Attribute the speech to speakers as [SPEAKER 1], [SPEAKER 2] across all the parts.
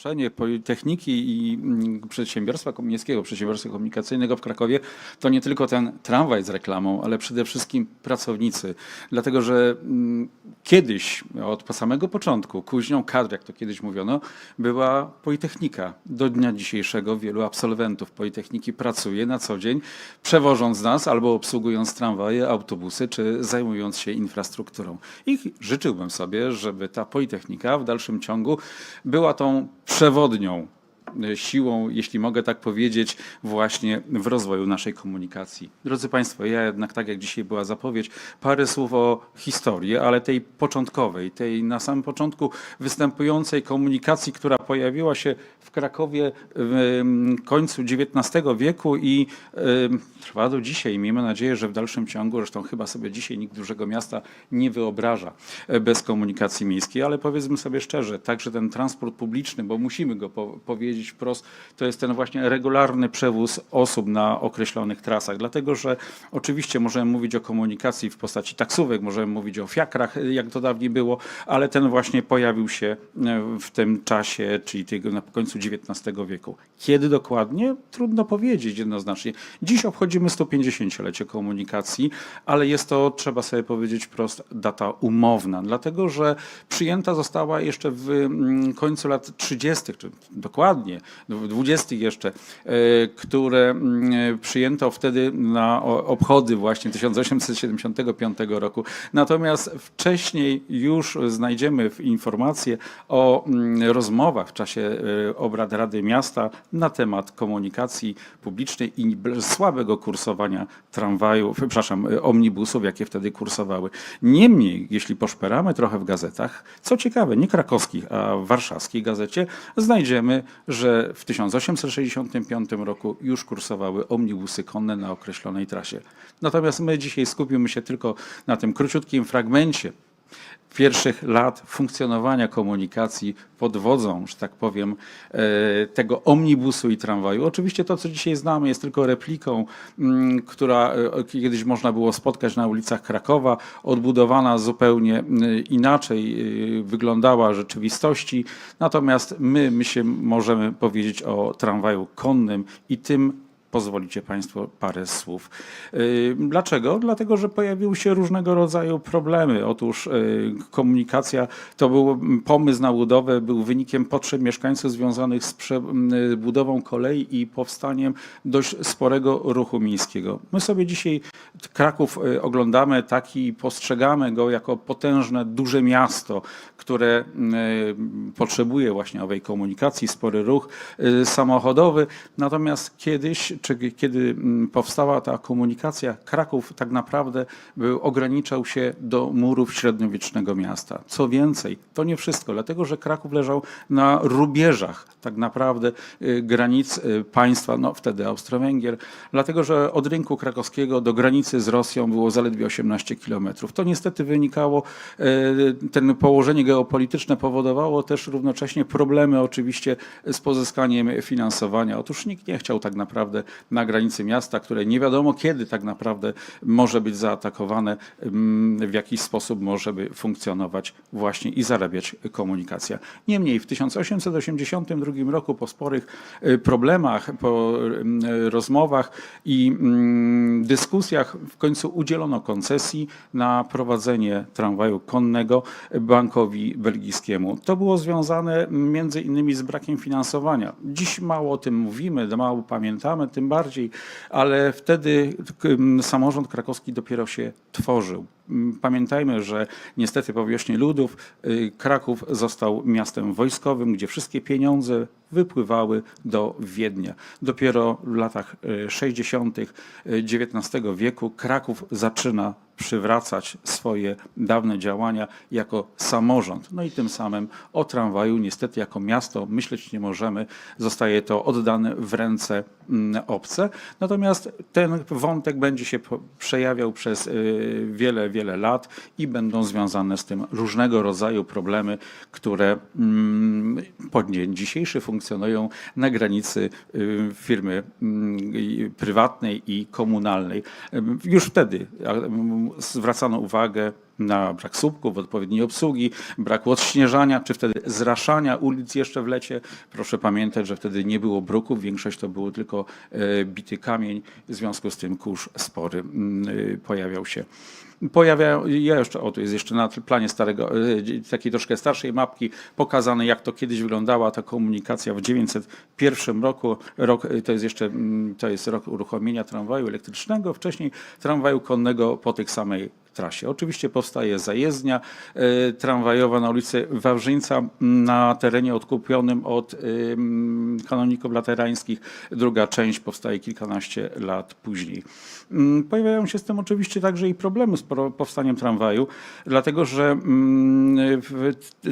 [SPEAKER 1] Uczenie Politechniki i mm, Przedsiębiorstwa Miejskiego, Przedsiębiorstwa Komunikacyjnego w Krakowie to nie tylko ten tramwaj z reklamą, ale przede wszystkim pracownicy. Dlatego, że mm, kiedyś, od samego początku, kuźnią kadr, jak to kiedyś mówiono, była Politechnika. Do dnia dzisiejszego wielu absolwentów Politechniki pracuje na co dzień, przewożąc nas albo obsługując tramwaje, autobusy, czy zajmując się infrastrukturą. I życzyłbym sobie, żeby ta Politechnika w dalszym ciągu była tą przewodnią e, siłą, jeśli mogę tak powiedzieć, właśnie w rozwoju naszej komunikacji. Drodzy Państwo, ja jednak, tak jak dzisiaj była zapowiedź, parę słów o historii, ale tej początkowej, tej na samym początku występującej komunikacji, która pojawiła się w Krakowie w końcu XIX wieku i trwa do dzisiaj. Miejmy nadzieję, że w dalszym ciągu, zresztą chyba sobie dzisiaj nikt dużego miasta nie wyobraża e, bez komunikacji miejskiej, ale powiedzmy sobie szczerze, także ten transport publiczny, bo musimy go po powiedzieć wprost, to jest ten właśnie regularny przewóz osób na określonych trasach, dlatego że oczywiście możemy mówić o komunikacji w postaci taksówek, możemy mówić o fiakrach, e, jak to dawniej było, ale ten właśnie pojawił się e, w tym czasie, czyli tego na końcu XIX wieku. Kiedy dokładnie? Trudno powiedzieć jednoznacznie. Dziś obchodzimy 150-lecie komunikacji, ale jest to, trzeba sobie powiedzieć wprost, data umowna, dlatego że przyjęta została jeszcze w mm, końcu lat 30., czy dokładnie, w 20. jeszcze, e, które mm, przyjęto wtedy na obchody właśnie 1875 roku. Natomiast wcześniej już znajdziemy informacje o mm, rozmowach w czasie e, obrad Rady Miasta na temat komunikacji publicznej i słabego kursowania tramwajów, przepraszam, e, omnibusów, jakie wtedy kursowały. Niemniej, jeśli poszperamy trochę w gazetach, co ciekawe, nie krakowskich, a warszawskiej gazecie, znajdziemy, że w 1865 roku już kursowały omnibusy konne na określonej trasie. Natomiast my dzisiaj skupimy się tylko na tym króciutkim fragmencie pierwszych lat funkcjonowania komunikacji pod wodzą, że tak powiem, e, tego omnibusu i tramwaju. Oczywiście to, co dzisiaj znamy, jest tylko repliką, mm, która e, kiedyś można było spotkać na ulicach Krakowa, odbudowana zupełnie mm, inaczej e, wyglądała rzeczywistości. Natomiast my, my się możemy powiedzieć o tramwaju konnym i tym Pozwolicie Państwo parę słów. Yy, Dlaczego? Dlatego, że pojawiły się różnego rodzaju problemy. Otóż yy, komunikacja to był pomysł na budowę, był wynikiem potrzeb mieszkańców związanych z yy, budową kolei i powstaniem dość sporego ruchu miejskiego. My sobie dzisiaj Kraków oglądamy taki i postrzegamy go jako potężne, duże miasto, które potrzebuje właśnie owej komunikacji, spory ruch samochodowy. Natomiast kiedyś, czy kiedy mm, powstała ta komunikacja, Kraków tak naprawdę był, ograniczał się do murów średniowiecznego miasta. Co więcej, to nie wszystko, dlatego że Kraków leżał na rubieżach tak naprawdę y, granic y, państwa, no wtedy Austro-Węgier, dlatego że od rynku krakowskiego do granicy z Rosją było zaledwie 18 kilometrów. To niestety wynikało, y, ten położenie geopolityczne powodowało też równocześnie problemy oczywiście z pozyskaniem finansowania. Otóż nikt nie chciał tak naprawdę na granicy miasta, które nie wiadomo kiedy tak naprawdę może być zaatakowane, mm, w jakiś sposób może by funkcjonować właśnie i zarabiać komunikacja. Niemniej w 1882 roku po sporych y, problemach, po y, rozmowach i mm, dyskusjach w końcu udzielono koncesji na prowadzenie tramwaju konnego bankowi belgijskiemu. To było związane między innymi z brakiem finansowania. Dziś mało o tym mówimy, mało pamiętamy, bardziej, ale wtedy samorząd krakowski dopiero się tworzył. M, Pamiętajmy, że niestety po wiośnie ludów y, Kraków został miastem wojskowym, gdzie wszystkie pieniądze wypływały do Wiednia. Dopiero w latach y, 60. XIX wieku Kraków zaczyna przywracać swoje dawne działania jako samorząd. No i tym samym o tramwaju niestety jako miasto myśleć nie możemy. Zostaje to oddane w ręce mm, obce. Natomiast ten wątek będzie się przejawiał przez y, wiele, wiele lat i będą związane z tym różnego rodzaju problemy, które mm, po dzień dzisiejszy funkcjonują na granicy y, firmy mm, prywatnej i komunalnej. Już wtedy mm, zwracano uwagę na brak słupków, odpowiedniej obsługi, braku odśnieżania, czy wtedy zraszania ulic jeszcze w lecie. Proszę pamiętać, że wtedy nie było bruków, większość to było tylko e, bity kamień, w związku z tym kurz spory mm, e, pojawiał się. Pojawiają, ja jeszcze, o tu jest jeszcze na planie starego, e, takiej troszkę starszej mapki pokazane, jak to kiedyś wyglądała ta komunikacja w 901 roku. Rok, e, to jest jeszcze, mm, to jest rok uruchomienia tramwaju elektrycznego, wcześniej tramwaju konnego po tej samej trasie. Oczywiście powstaje zajezdnia e, tramwajowa na ulicy Wawrzyńca na terenie odkupionym od ym, kanoników laterańskich. Druga część powstaje kilkanaście lat później. Pojawiają się z tym oczywiście także i problemy z powstaniem tramwaju, dlatego że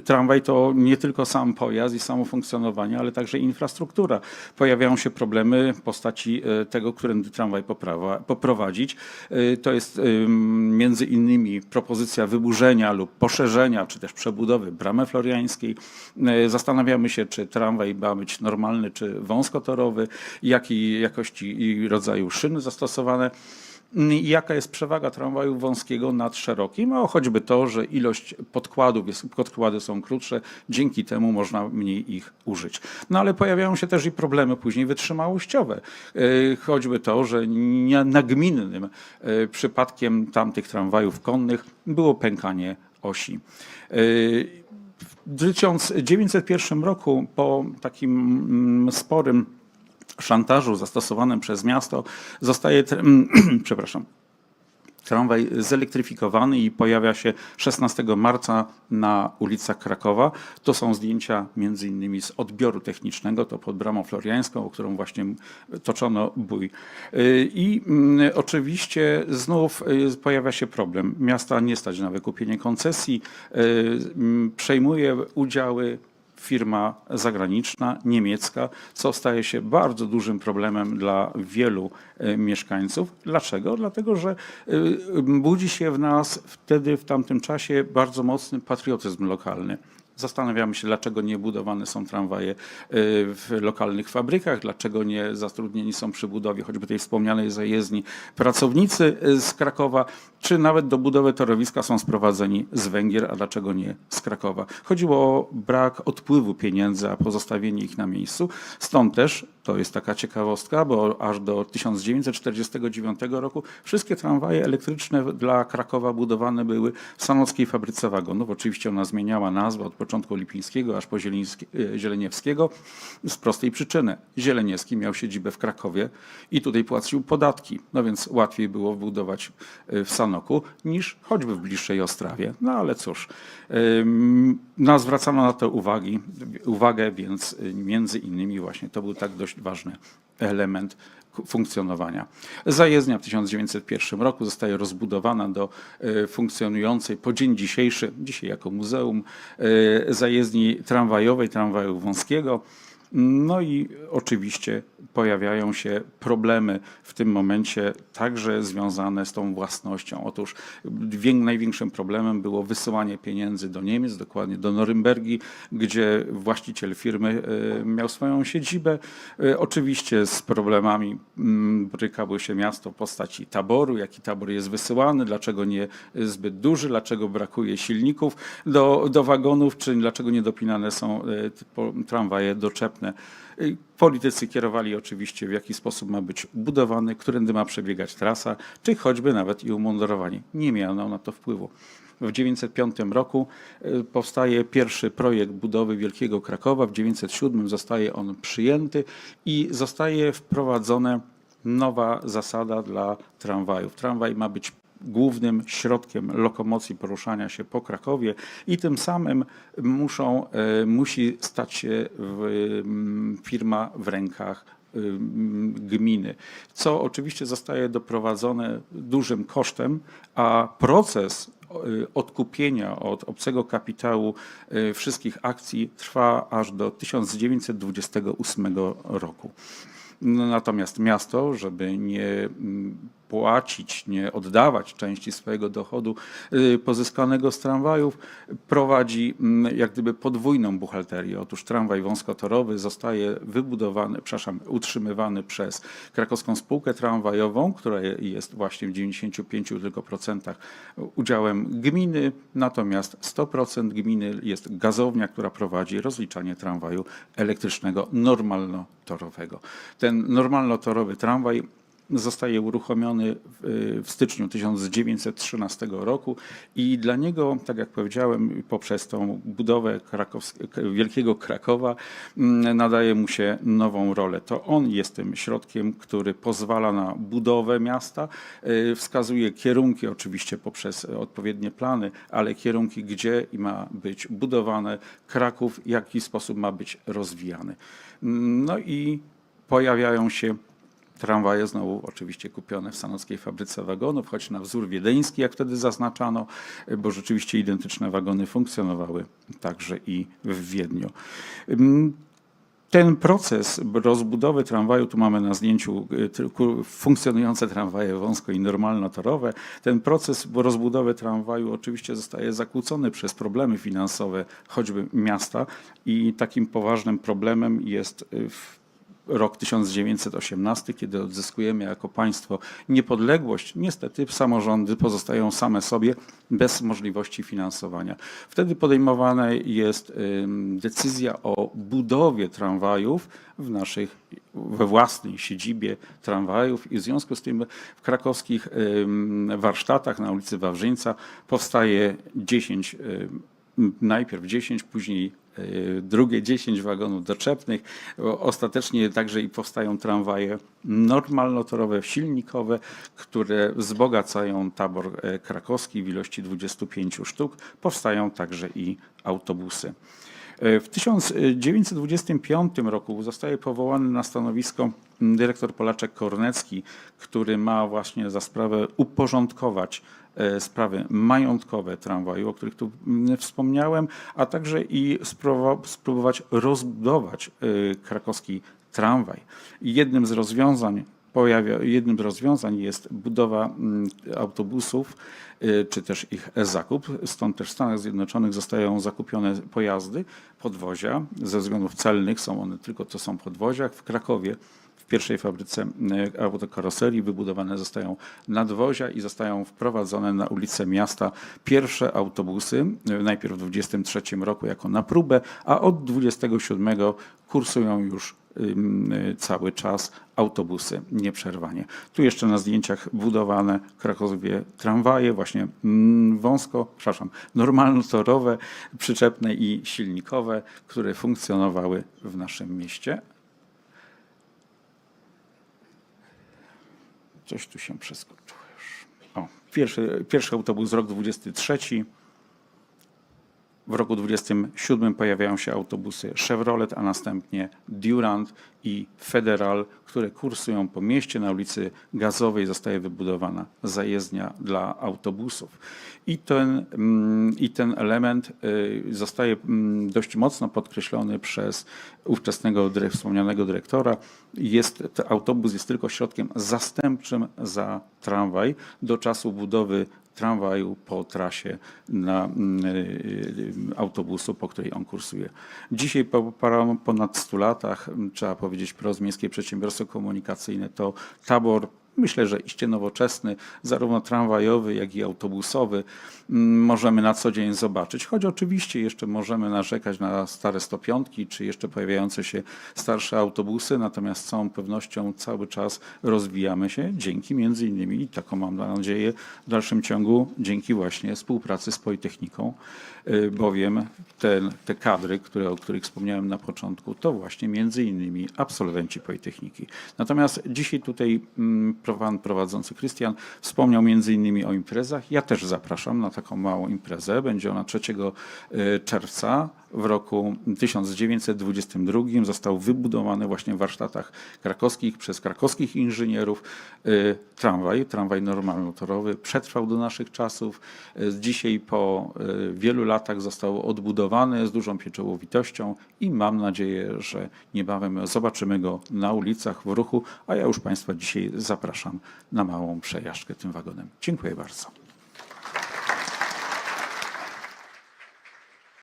[SPEAKER 1] tramwaj to nie tylko sam pojazd i samo funkcjonowanie, ale także infrastruktura. Pojawiają się problemy w postaci e, tego, którędy tramwaj poprawa, poprowadzić. E, To jest między innymi propozycja wyburzenia lub poszerzenia, czy też przebudowy bramy floriańskiej. E, Zastanawiamy się, czy tramwaj ma być normalny, czy wąskotorowy, jakiej jakości i rodzaju szyny zastosowane. I Jaka jest przewaga tramwaju wąskiego nad szerokim? No, choćby to, że ilość podkładów, jest, podkłady są krótsze, dzięki temu można mniej ich użyć. No ale pojawiają się też i problemy później wytrzymałościowe. E, Choćby to, że nagminnym e, przypadkiem tamtych tramwajów konnych było pękanie osi. E, W 1901 roku po takim mm, sporym szantażu zastosowanym przez miasto zostaje, tr- przepraszam, tramwaj zelektryfikowany i pojawia się 16 marca na ulicach Krakowa. To są zdjęcia między innymi z odbioru technicznego, to pod bramą floriańską, o którą właśnie toczono bój. Y, I mm, oczywiście znów y, pojawia się problem. Miasta nie stać na wykupienie koncesji, y, mm, przejmuje udziały firma zagraniczna, niemiecka, co staje się bardzo dużym problemem dla wielu e, mieszkańców. Dlaczego? Dlatego, że e, budzi się w nas wtedy, w tamtym czasie, bardzo mocny patriotyzm lokalny. Zastanawiamy się, dlaczego nie budowane są tramwaje y, w lokalnych fabrykach, dlaczego nie zatrudnieni są przy budowie choćby tej wspomnianej zajezdni pracownicy y, z Krakowa, czy nawet do budowy torowiska są sprowadzeni z Węgier, a dlaczego nie z Krakowa. Chodziło o brak odpływu pieniędzy, a pozostawienie ich na miejscu. Stąd też, to jest taka ciekawostka, bo aż do 1949 roku wszystkie tramwaje elektryczne dla Krakowa budowane były w Sanockiej Fabryce Wagonów. Oczywiście ona zmieniała nazwę od początku Lipińskiego aż po e, Zieleniewskiego z prostej przyczyny. Zieleniewski miał siedzibę w Krakowie i tutaj płacił podatki, no więc łatwiej było budować e, w Sanoku niż choćby w bliższej Ostrawie. No ale cóż, no, zwracano na to uwagi, uwagę, więc y, między innymi właśnie to był tak dość ważny element funkcjonowania. Zajezdnia w 1901 roku zostaje rozbudowana do e, funkcjonującej po dzień dzisiejszy, dzisiaj jako muzeum, e, zajezdni tramwajowej, tramwaju wąskiego. No i oczywiście pojawiają się problemy w tym momencie także związane z tą własnością. Otóż wię- największym problemem było wysyłanie pieniędzy do Niemiec, dokładnie do Norymbergi, gdzie właściciel firmy e, miał swoją siedzibę. E, Oczywiście z problemami mm, borykało się miasto w postaci taboru, jaki tabor jest wysyłany, dlaczego nie zbyt duży, dlaczego brakuje silników do, do wagonów, czy dlaczego niedopinane są e, tramwaje doczepne. Y, Politycy kierowali oczywiście, w jaki sposób ma być budowany, którędy ma przebiegać trasa, czy choćby nawet i umundurowanie. Nie miano na to wpływu. W 1905 roku y, powstaje pierwszy projekt budowy Wielkiego Krakowa. W 1907 zostaje on przyjęty i zostaje wprowadzona nowa zasada dla tramwajów. Tramwaj ma być głównym środkiem lokomocji poruszania się po Krakowie i tym samym muszą, e, musi stać się mm, firma w rękach ym, gminy, co oczywiście zostaje doprowadzone dużym kosztem, a proces y, odkupienia od obcego kapitału y, wszystkich akcji trwa aż do 1928 roku. Natomiast miasto, żeby nie mm, płacić, nie oddawać części swojego dochodu y, pozyskanego z tramwajów, prowadzi mm, jak gdyby podwójną buchalterię. Otóż tramwaj wąskotorowy zostaje wybudowany, przepraszam, utrzymywany przez krakowską spółkę tramwajową, która jest właśnie w 95 tylko procentach udziałem gminy, natomiast 100% gminy jest gazownia, która prowadzi rozliczanie tramwaju elektrycznego normalnotorowego. Ten normalnotorowy tramwaj zostaje uruchomiony w, w styczniu 1913 roku i dla niego, tak jak powiedziałem, poprzez tą budowę Wielkiego Krakowa mm, nadaje mu się nową rolę. To on jest tym środkiem, który pozwala na budowę miasta, y, wskazuje kierunki oczywiście poprzez odpowiednie plany, ale kierunki, gdzie ma być budowane Kraków, w jaki sposób ma być rozwijany. Mm, No i pojawiają się Tramwaje znowu oczywiście kupione w Sanockiej Fabryce Wagonów, choć na wzór wiedeński, jak wtedy zaznaczano, bo rzeczywiście identyczne wagony funkcjonowały także i w Wiedniu. Ten proces rozbudowy tramwaju, tu mamy na zdjęciu y, funkcjonujące tramwaje wąsko i normalnotorowe. Ten proces rozbudowy tramwaju oczywiście zostaje zakłócony przez problemy finansowe choćby miasta i takim poważnym problemem jest y, w rok 1918, kiedy odzyskujemy jako państwo niepodległość, niestety samorządy pozostają same sobie bez możliwości finansowania. Wtedy podejmowana jest decyzja o budowie tramwajów w naszych, we własnej siedzibie tramwajów i w związku z tym w krakowskich warsztatach na ulicy Wawrzyńca powstaje 10 ym, najpierw 10, później drugie 10 wagonów doczepnych. Ostatecznie także i powstają tramwaje normalnotorowe, silnikowe, które wzbogacają tabor e, krakowski w ilości 25 sztuk. Powstają także i autobusy. E, W 1925 roku zostaje powołany na stanowisko dyrektor Polaczek Kornecki, który ma właśnie za sprawę uporządkować sprawy majątkowe tramwaju, o których tu wspomniałem, a także i spróbowa- spróbować rozbudować e, krakowski tramwaj. Jednym z rozwiązań pojawia, jednym z rozwiązań jest budowa mm, autobusów, y, czy też ich zakup. Stąd też w Stanach Zjednoczonych zostają zakupione pojazdy, podwozia. Ze względów celnych są one tylko to są podwozia. W Krakowie pierwszej fabryce y, autokaroserii wybudowane zostają nadwozia i zostają wprowadzone na ulice miasta pierwsze autobusy, y, najpierw w 23 roku jako na próbę, a od 27 kursują już y, cały czas autobusy nieprzerwanie. Tu jeszcze na zdjęciach budowane w Krakowie tramwaje, właśnie mm, wąsko, przepraszam, normalnotorowe, przyczepne i silnikowe, które funkcjonowały w naszym mieście. Coś tu się przeskoczyło już. O, pierwszy, pierwszy autobus rok 23. W roku 27 pojawiają się autobusy Chevrolet, a następnie Durant i Federal, które kursują po mieście. Na ulicy Gazowej zostaje wybudowana zajezdnia dla autobusów. I ten, mm, i ten element y, zostaje mm, dość mocno podkreślony przez ówczesnego wspomnianego dyrektora. Jest, autobus jest tylko środkiem zastępczym za tramwaj do czasu budowy tramwaju po trasie na mm, y, y, autobusu, po której on kursuje. Dzisiaj po ponad 100 latach, m, trzeba powiedzieć, Prozmiejskie Przedsiębiorstwo Komunikacyjne to tabor myślę, że iście nowoczesny, zarówno tramwajowy, jak i autobusowy, mm, możemy na co dzień zobaczyć. Choć oczywiście jeszcze możemy narzekać na stare 105, czy jeszcze pojawiające się starsze autobusy, natomiast z całą pewnością cały czas rozwijamy się dzięki między innymi, i taką mam nadzieję, w dalszym ciągu dzięki właśnie współpracy z Politechniką, y, bowiem te, te kadry, które, o których wspomniałem na początku, to właśnie między innymi absolwenci Politechniki. Natomiast dzisiaj tutaj mm, pan prowadzący Krystian wspomniał między innymi o imprezach. Ja też zapraszam na taką małą imprezę. Będzie ona 3 y, czerwca w roku 1922 został wybudowany właśnie w warsztatach krakowskich przez krakowskich inżynierów y, tramwaj, tramwaj normalnotorowy. Przetrwał do naszych czasów. Y, Dzisiaj po y, wielu latach został odbudowany z dużą pieczołowitością i mam nadzieję, że niebawem zobaczymy go na ulicach w ruchu, a ja już Państwa dzisiaj zapraszam. na małą przejażdżkę tym wagonem. Dziękuję bardzo.